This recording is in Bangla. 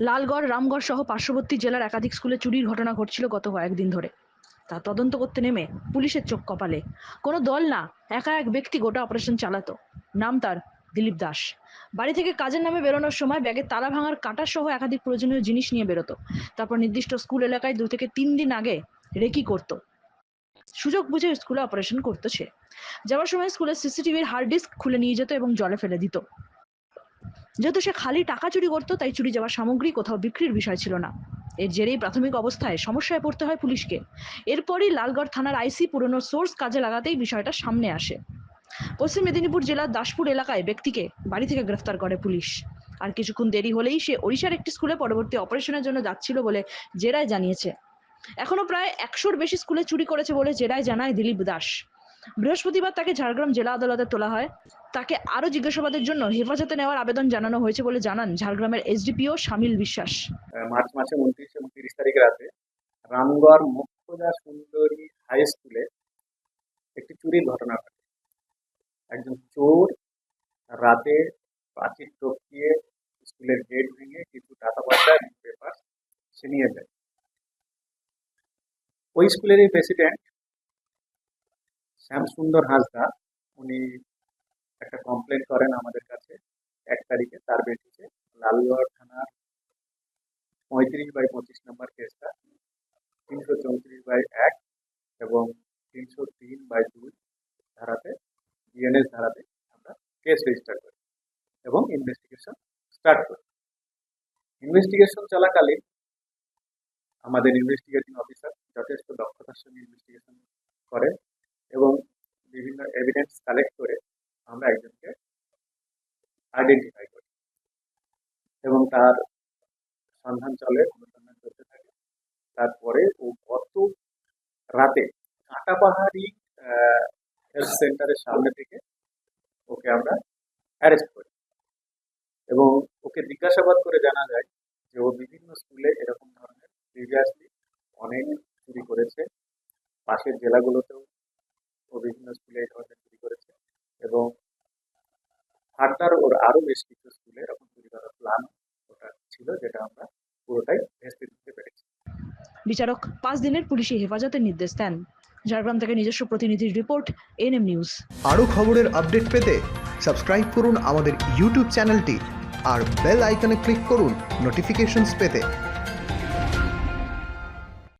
লালগড়, রামগড় সহ পার্শ্ববর্তী জেলার একাধিক স্কুলে চুরির ঘটনা ঘটছিল গত কয়েকদিন ধরে। তা তদন্ত করতে নেমে পুলিশের চোখ কপালে। কোনো দল না, একা এক ব্যক্তি গোটা অপারেশন চালাতো। নাম তার দিলীপ দাস। বাড়ি থেকে কাজের নামে বেরোনোর সময় ব্যাগে তালা ভাঙার কাঁটা সহ একাধিক প্রয়োজনীয় জিনিস নিয়ে বেরোতো। তারপর নির্দিষ্ট স্কুল এলাকায় দু থেকে তিন দিন আগে রেকি করতো। সুযোগ বুঝে স্কুলে অপারেশন করতো সে। যাওয়ার সময় স্কুলের সিসিটিভির হার্ড ডিস্ক খুলে নিয়ে যেত এবং জলে ফেলে দিত। যেহেতু সে খালি টাকা চুরি করতো, তাই চুরি যাওয়া সামগ্রী কোথাও বিক্রির বিষয় ছিল না। এর জেরেই প্রাথমিক অবস্থায় সমস্যায় পড়তে হয় পুলিশকে। এরপরই লালগড় থানার আইসি পুরনো সোর্স কাজে লাগাতেই বিষয়টা সামনে আসে। পশ্চিম মেদিনীপুর জেলার দাসপুর এলাকায় ব্যক্তিকে বাড়ি থেকে গ্রেফতার করে পুলিশ। আর কিছুক্ষণ দেরি হলেই সে ওড়িশার একটি স্কুলে পরবর্তী অপারেশনের জন্য যাচ্ছিল বলে জেরায় জানিয়েছে। এখনও প্রায় একশোর বেশি স্কুলে চুরি করেছে বলে জেরায় জানায় দিলীপ দাস। বৃহস্পতিবার তাকে ঝাড়গ্রাম জেলা আদালতে তোলা হয়। তাকে আরও জিজ্ঞাসাবাদের জন্য হেফাজতে নেওয়ার আবেদন জানানো হয়েছে বলে জানান ঝাড়গ্রামের এসডিপিও শামিল বিশ্বাস। মার্চ মাসে উনত্রিশ এবং তিরিশ তারিখ রাতে রামগড় মুখ্যদা সুন্দরী হাই স্কুলে একটি চুরির ঘটনা ঘটে। একজন চোর রাতে প্রাচীর টপকিয়ে স্কুলের গেট ভেঙে কিছু টাকা পয়সা পেপার ছিনিয়ে দেয় ওই স্কুলেরই প্রেসিডেন্ট শ্যামসুন্দর হাঁসদা উনি একটা কমপ্লেন করেন আমাদের কাছে এক তারিখে, তার বেটিতে লালগড় থানার পঁয়ত্রিশ বাই পঁচিশ নম্বর কেসটা, তিনশো চৌত্রিশ বাই এক এবং তিনশো তিন বাই দুই ধারাতে বিএনএস ধারাতে আমরা কেস রেজিস্টার করি এবং ইনভেস্টিগেশন স্টার্ট করি। ইনভেস্টিগেশন চলাকালীন আমাদের ইনভেস্টিগেটিং অফিসার যথেষ্ট দক্ষতার সঙ্গে ইনভেস্টিগেশন করে। এভিডেন্স কালেক্ট করে আমরা একজনকে আইডেন্টিফাই করি এবং তার সন্ধান চলে, অনুসন্ধান চলতে থাকে। তারপরে ও গত রাতে কাঁটাপাহাড়ি হেলথ সেন্টারের সামনে থেকে ওকে আমরা অ্যারেস্ট করি। এবং ওকে জিজ্ঞাসাবাদ করে জানা যায় যে ও বিভিন্ন স্কুলে এরকম ধরনের প্রিভিয়াসলি অনেক চুরি করেছে। পাশের জেলাগুলোতেও ও বিভিন্ন স্কুলে এই ধরনের চুরি করেছে এবং ফার্দার ওর আরও বেশ কিছু স্কুলে এরকম চুরি করার প্ল্যান ওটা ছিল যেটা আমরা পুরোটাই ভেস্তে দিতে পেরেছি। বিচারক পাঁচ দিনের পুলিশি হেফাজতের নির্দেশ দেন। ঝাড়গ্রাম থেকে নিজস্ব প্রতিনিধির রিপোর্ট এনএম নিউজ আরও খবরের আপডেট পেতে সাবস্ক্রাইব করুন আমাদের ইউটিউব চ্যানেলটি আর বেল আইকনে ক্লিক করুন নোটিফিকেশনস পেতে।